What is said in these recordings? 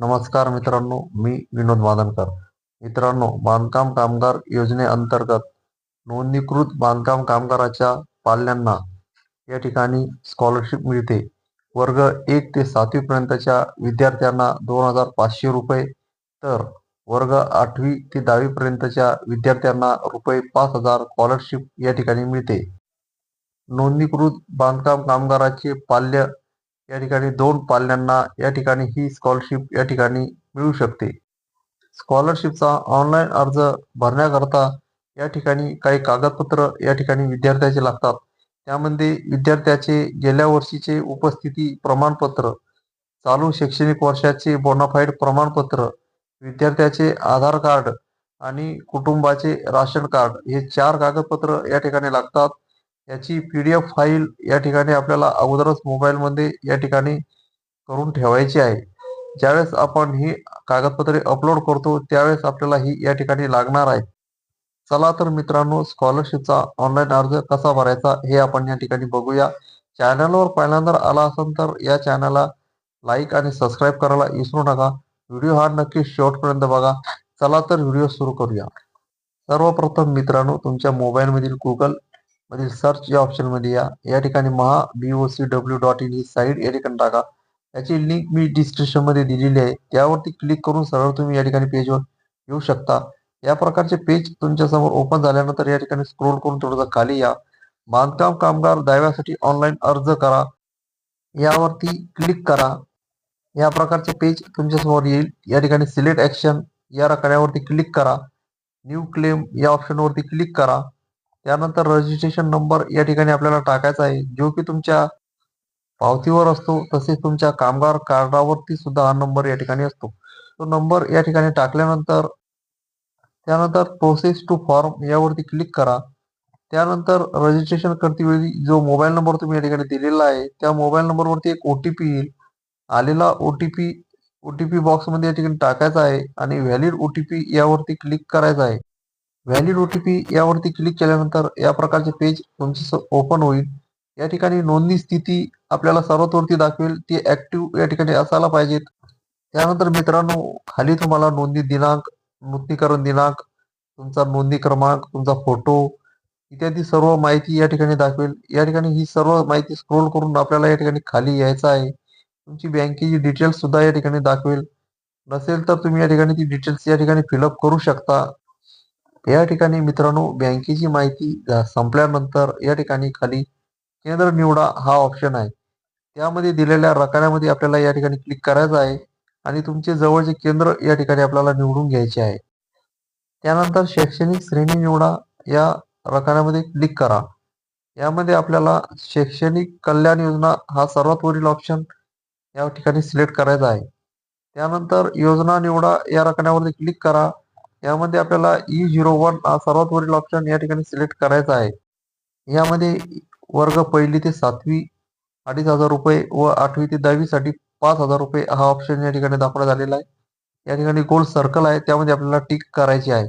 नमस्कार मित्रांनो मी विनोद मादनकर. मित्रांनो बांधकाम कामगार योजनेअंतर्गत नोंदणीकृत बांधकाम कामगाराच्या पाल्यांना या ठिकाणी स्कॉलरशिप मिळते. वर्ग एक ते सातवीपर्यंतच्या विद्यार्थ्यांना दोन हजार पाचशे रुपये तर वर्ग आठवी ते दहावीपर्यंतच्या विद्यार्थ्यांना रुपये पाच हजार स्कॉलरशिप या ठिकाणी मिळते. नोंदणीकृत बांधकाम कामगाराचे पाल्य या ठिकाणी दोन पाल्यांना या ठिकाणी ही स्कॉलरशिप या ठिकाणी मिळू शकते. स्कॉलरशिपचा ऑनलाईन अर्ज भरण्याकरता या ठिकाणी काही कागदपत्र या ठिकाणी विद्यार्थ्याचे लागतात. त्यामध्ये विद्यार्थ्याचे गेल्या वर्षीचे उपस्थिती प्रमाणपत्र चालू शैक्षणिक वर्षाचे बोनाफाईड प्रमाणपत्र विद्यार्थ्याचे आधार कार्ड आणि कुटुंबाचे राशन कार्ड हे चार कागदपत्र या ठिकाणी लागतात. याची पी डी एफ फाईल या ठिकाणी आपल्याला अगोदरच मोबाईलमध्ये या ठिकाणी करून ठेवायची आहे. ज्यावेळेस आपण ही कागदपत्रे अपलोड करतो त्यावेळेस आपल्याला ही या ठिकाणी लागणार आहे. चला तर मित्रांनो स्कॉलरशिपचा ऑनलाईन अर्ज कसा भरायचा हे आपण या ठिकाणी बघूया. चॅनलवर पहिल्यांदा आला असेल तर या चॅनलला लाईक आणि सबस्क्राईब करायला विसरू नका. व्हिडिओ हा नक्की शेवटपर्यंत बघा. चला तर व्हिडिओ सुरू करूया. सर्वप्रथम मित्रांनो तुमच्या मोबाईलमधील गुगल मधील सर्च या ऑप्शनमध्ये या या ठिकाणी Maha B O C W dot in he site या ठिकाणी टाका. याची लिंक मी डिस्क्रिप्शनमध्ये दिलेली आहे. त्यावरती क्लिक करून सरळ तुम्ही या ठिकाणी पेजवर येऊ शकता. या प्रकारचे पेज तुमच्यासमोर ओपन झाल्यानंतर या ठिकाणी स्क्रोल करून थोडंसं खाली या. बांधकाम कामगार दाव्यासाठी ऑनलाईन अर्ज करा. यावरती क्लिक करा. या प्रकारचे पेज तुमच्यासमोर येईल. या ठिकाणी सिलेक्ट ऍक्शन या रकण्यावरती क्लिक करा. न्यू क्लेम या ऑप्शनवरती क्लिक करा. त्यानंतर रजिस्ट्रेशन नंबर या ठिकाणी आपल्याला टाकायचा आहे. जो की तुमच्या पावतीवर असतो तसेच तुमच्या कामगार कार्डावरती सुद्धा हा नंबर या ठिकाणी असतो. तो नंबर या ठिकाणी टाकल्यानंतर त्यानंतर प्रोसेस टू फॉर्म यावरती क्लिक करा. त्यानंतर रजिस्ट्रेशन करतेवेळी जो मोबाईल नंबर तुम्ही या ठिकाणी दिलेला आहे त्या मोबाईल नंबरवरती एक ओ टी पी येईल. आलेला O T P O T P बॉक्समध्ये या ठिकाणी टाकायचा आहे आणि व्हॅलिड ओ टी पी यावरती क्लिक करायचा आहे. व्हॅलिड ओ टी पी यावरती क्लिक केल्यानंतर या प्रकारचे पेज तुमचे ओपन होईल. या ठिकाणी नोंदणी स्थिती आपल्याला सर्वात वरती दाखवेल. ती ऍक्टिव्ह या ठिकाणी असायला पाहिजेत. त्यानंतर मित्रांनो खाली तुम्हाला नोंदणी दिनांक नूतनीकरण दिनांक तुमचा नोंदणी क्रमांक तुमचा फोटो इत्यादी सर्व माहिती या ठिकाणी दाखवेल. या ठिकाणी ही सर्व माहिती स्क्रोल करून आपल्याला या ठिकाणी खाली यायचं आहे. तुमची बँकेची डिटेल्स सुद्धा या ठिकाणी दाखवेल. नसेल तर तुम्ही या ठिकाणी ती डिटेल्स या ठिकाणी फिलअप करू शकता. या ठिकाणी मित्रांनो बँकेची माहिती संपल्यानंतर या ठिकाणी खाली केंद्र निवडा हा ऑप्शन आहे. त्यामध्ये दिलेल्या रकान्यामध्ये आपल्याला या ठिकाणी क्लिक करायचं आहे आणि तुमचे जवळचे केंद्र या ठिकाणी आपल्याला निवडून घ्यायचे आहे. त्यानंतर शैक्षणिक श्रेणी निवडा या रकान्यामध्ये क्लिक करा. यामध्ये आपल्याला शैक्षणिक कल्याण योजना हा सर्वात वरील ऑप्शन या ठिकाणी सिलेक्ट करायचा आहे. त्यानंतर योजना निवडा या रकान्यावरती क्लिक करा. यामध्ये आपल्याला ई झिरो वन हा सर्वात वरील ऑप्शन या ठिकाणी सिलेक्ट करायचा आहे. यामध्ये वर्ग पहिली ते सातवी अडीच हजार रुपये व आठवी ते दहावीसाठी पाच हजार रुपये हा ऑप्शन या ठिकाणी दाखवण्यात आलेला आहे. या ठिकाणी गोल सर्कल आहे त्यामध्ये आपल्याला टिक करायची आहे.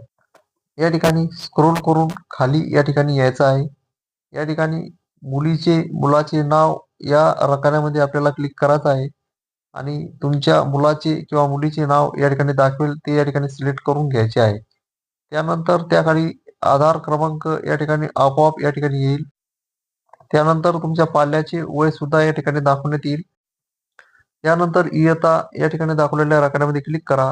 या ठिकाणी स्क्रोल करून खाली या ठिकाणी यायचं आहे. या ठिकाणी मुलीचे मुलाचे नाव या रकान्यामध्ये आपल्याला क्लिक करायचं आहे. आणि तुमच्या मुलाचे किंवा मुलीचे नाव या ठिकाणी दाखवेल ते या ठिकाणी सिलेक्ट करून घ्यायचे आहे. त्यानंतर त्याखाली आधार क्रमांक या ठिकाणी आपोआप या ठिकाणी येईल. त्यानंतर तुमच्या पाल्याचे वय सुद्धा या ठिकाणी दाखवण्यात येईल. त्यानंतर इयता या ठिकाणी दाखवलेल्या रकान्यामध्ये क्लिक करा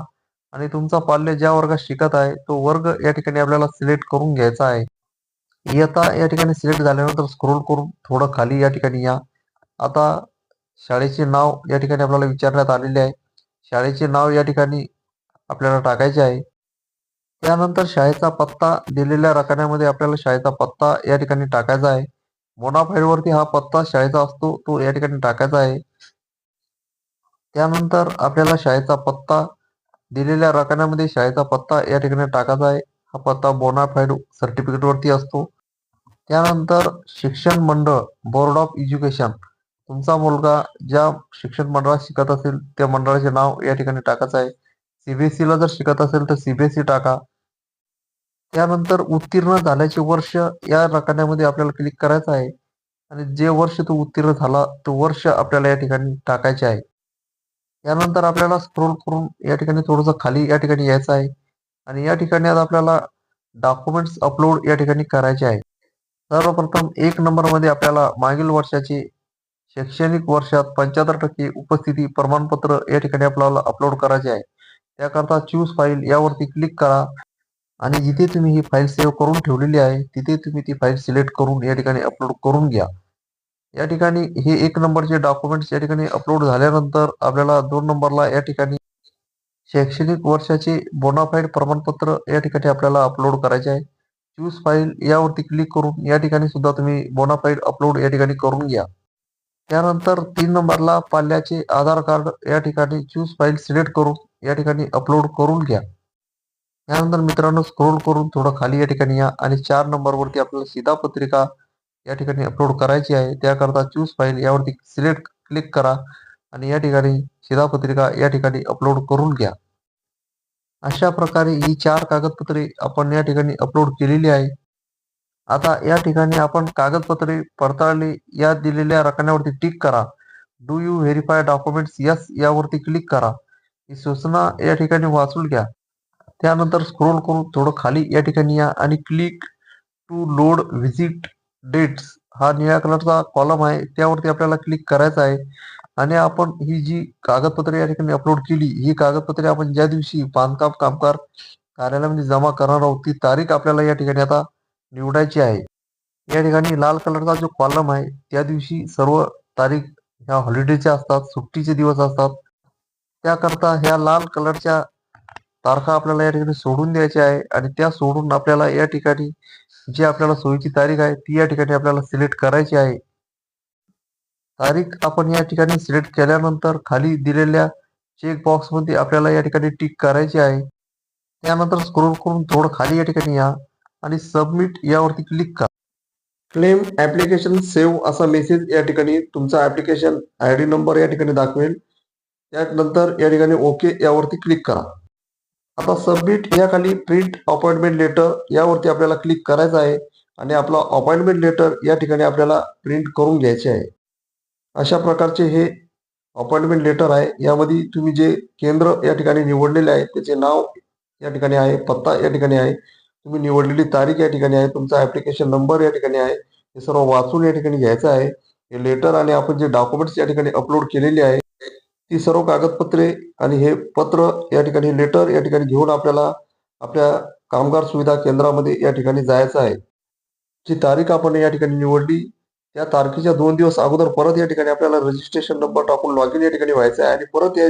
आणि तुमचा पाल्य ज्या वर्गात शिकत आहे तो वर्ग या ठिकाणी आपल्याला सिलेक्ट करून घ्यायचा आहे. इयता या ठिकाणी सिलेक्ट झाल्यानंतर स्क्रोल करून थोडं खाली या ठिकाणी या. आता शाळेचे नाव या ठिकाणी आपल्याला विचारण्यात आलेले आहे. शाळेचे नाव या ठिकाणी आपल्याला टाकायचे आहे. त्यानंतर शाळेचा पत्ता दिलेल्या रकान्यामध्ये आपल्याला शाळेचा पत्ता या ठिकाणी टाकायचा आहे. मोनाफाईलवरती हा पत्ता शाळेचा असतो तो या ठिकाणी टाकायचा आहे. त्यानंतर आपल्याला शाळेचा पत्ता दिलेल्या रकान्यामध्ये शाळेचा पत्ता या ठिकाणी टाकायचा आहे. हा पत्ता बोनाफाईड सर्टिफिकेटवरती असतो. त्यानंतर शिक्षण मंडळ बोर्ड ऑफ एज्युकेशन तुमचा मुलगा ज्या शिक्षण मंडळात शिकत असेल त्या मंडळाचे नाव या ठिकाणी टाकायचं आहे. सीबीएसई ला जर शिकत असेल तर सीबीएसई टाका. त्यानंतर उत्तीर्ण झाल्याचे वर्ष या रकान्यामध्ये आपल्याला क्लिक करायचं आहे. आणि जे वर्ष तो उत्तीर्ण झाला तो वर्ष आपल्याला या ठिकाणी टाकायचे आहे. यानंतर आपल्याला स्क्रोल करून या ठिकाणी थोडंसं खाली या ठिकाणी यायचं आहे. आणि या ठिकाणी आता आपल्याला डॉक्युमेंट्स अपलोड या ठिकाणी करायचे आहे. सर्वप्रथम एक नंबरमध्ये आपल्याला मागील वर्षाचे शैक्षणिक वर्षात पंच्याहत्तर टक्के उपस्थिती प्रमाणपत्र या ठिकाणी आपल्याला अपलोड करायचे आहे. त्याकरता चूज फाईल यावरती क्लिक करा आणि जिथे तुम्ही ही फाईल सेव्ह करून ठेवलेली आहे तिथे तुम्ही ती फाईल सिलेक्ट करून या ठिकाणी अपलोड करून घ्या. या ठिकाणी हे एक नंबरचे डॉक्युमेंट्स या ठिकाणी अपलोड झाल्यानंतर आपल्याला दोन नंबरला या ठिकाणी शैक्षणिक वर्षाचे बोनाफाईड प्रमाणपत्र या ठिकाणी आपल्याला अपलोड करायचे आहे. चूज फाईल यावरती क्लिक करून या ठिकाणी सुद्धा तुम्ही बोनाफाईड अपलोड या ठिकाणी करून घ्या. त्यानंतर तीन नंबरला पाल्याचे आधार कार्ड या ठिकाणी चूज फाईल सिलेक्ट करून या ठिकाणी अपलोड करून घ्या. त्यानंतर मित्रांनो स्क्रोल करून थोडं खाली या ठिकाणी या आणि चार नंबरवरती आपल्याला शिधापत्रिका या ठिकाणी अपलोड करायची आहे. त्याकरता चूज फाईल यावरती सिलेक्ट क्लिक करा आणि या ठिकाणी शिधापत्रिका या ठिकाणी अपलोड करून घ्या. अशा प्रकारे ही चार कागदपत्रे आपण या ठिकाणी अपलोड केलेली आहे. आता या ठिकाणी आपण कागदपत्रे पडताळली या दिलेल्या रकान्यावरती टिक करा. Do you verify documents yes यावरती क्लिक करा. ही सूचना या ठिकाणी वाचून घ्या. त्यानंतर स्क्रोल करून थोडं खाली या ठिकाणी या आणि click to load visit dates हा निळ्या कलरचा कॉलम आहे. त्यावरती आपल्याला क्लिक करायचं आहे. आणि आपण ही जी कागदपत्रे या ठिकाणी अपलोड केली ही कागदपत्रे आपण ज्या दिवशी बांधकाम कामगार कार्यालयामध्ये जमा करणार आहोत ती तारीख आपल्याला या ठिकाणी आता निवडायची आहे. या ठिकाणी लाल कलरचा जो कॉलम आहे त्या दिवशी सर्व तारीख ह्या हॉलिडेच्या असतात सुट्टीचे दिवस असतात. त्याकरता ह्या लाल कलरच्या तारखा आपल्याला या ठिकाणी सोडून द्यायच्या आहे आणि त्या सोडून आपल्याला या ठिकाणी जी आपल्याला सोयीची तारीख आहे ती या ठिकाणी आपल्याला सिलेक्ट करायची आहे. तारीख आपण या ठिकाणी सिलेक्ट केल्यानंतर खाली दिलेल्या चेक आपल्याला या ठिकाणी टिक करायची आहे. त्यानंतर स्क्रोल करून थोडं खाली या ठिकाणी या. आणि सबमिट यावरती क्लिक करा. क्लेम ऍप्लिकेशन सेव्ह असा मेसेज या ठिकाणी तुमचा ऍप्लिकेशन आय डी नंबर या ठिकाणी दाखवेल. त्यानंतर या ठिकाणी ओके यावरती क्लिक करा. आता सबमिट या खाली प्रिंट अपॉइंटमेंट लेटर यावरती आपल्याला क्लिक करायचं आहे आणि आपला अपॉइंटमेंट लेटर या ठिकाणी आपल्याला प्रिंट करून घ्यायचे आहे. अशा प्रकारचे हे अपॉइंटमेंट लेटर आहे. यामध्ये तुम्ही जे केंद्र या ठिकाणी निवडलेले आहे त्याचे नाव या ठिकाणी आहे पत्ता या ठिकाणी आहे. तुम्ही निवडलेली तारीख या ठिकाणी आहे तुमचा ऍप्लिकेशन नंबर या ठिकाणी आहे हे सर्व वाचून या ठिकाणी घ्यायचं आहे हे लेटर आणि आपण जे डॉक्युमेंट्स या ठिकाणी अपलोड केलेले आहे ती सर्व कागदपत्रे आणि हे पत्र या ठिकाणी लेटर या ठिकाणी घेऊन आपल्याला आपल्या कामगार सुविधा केंद्रामध्ये या ठिकाणी जायचं आहे जी तारीख आपण या ठिकाणी निवडली त्या तारखेच्या दोन दिवस अगोदर परत या ठिकाणी आपल्याला रजिस्ट्रेशन नंबर टाकून लॉग इन या ठिकाणी व्हायचं आहे आणि परत या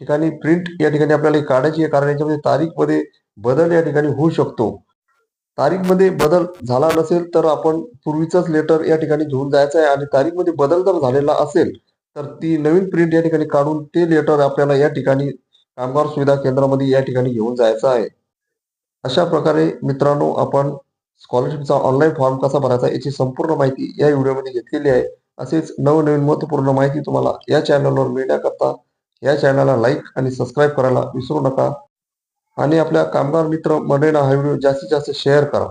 ठिकाणी प्रिंट या ठिकाणी आपल्याला काढायची आहे कारण याच्यामध्ये तारीखमध्ये बदल या ठिकाणी होऊ शकतो तारीखमध्ये बदल झाला नसेल तर आपण पूर्वीचाच लेटर या ठिकाणी घेऊन जायचं आहे आणि तारीखमध्ये बदल जर झालेला असेल तर ती नवीन प्रिंट या ठिकाणी काढून ते लेटर आपल्याला या ठिकाणी कामगार सुविधा केंद्रामध्ये या ठिकाणी घेऊन जायचं आहे. अशा प्रकारे मित्रांनो आपण स्कॉलरशिपचा ऑनलाईन फॉर्म कसा भरायचा याची संपूर्ण माहिती या व्हिडिओमध्ये घेतलेली आहे. असेच नवनवीन महत्त्वपूर्ण माहिती तुम्हाला या चॅनलवर मिळण्याकरता या चॅनलला लाईक आणि सबस्क्राईब करायला विसरू नका. आणि आपल्या कामगार मित्र मंडळींना हा व्हिडिओ जास्तीत जास्त शेअर करा.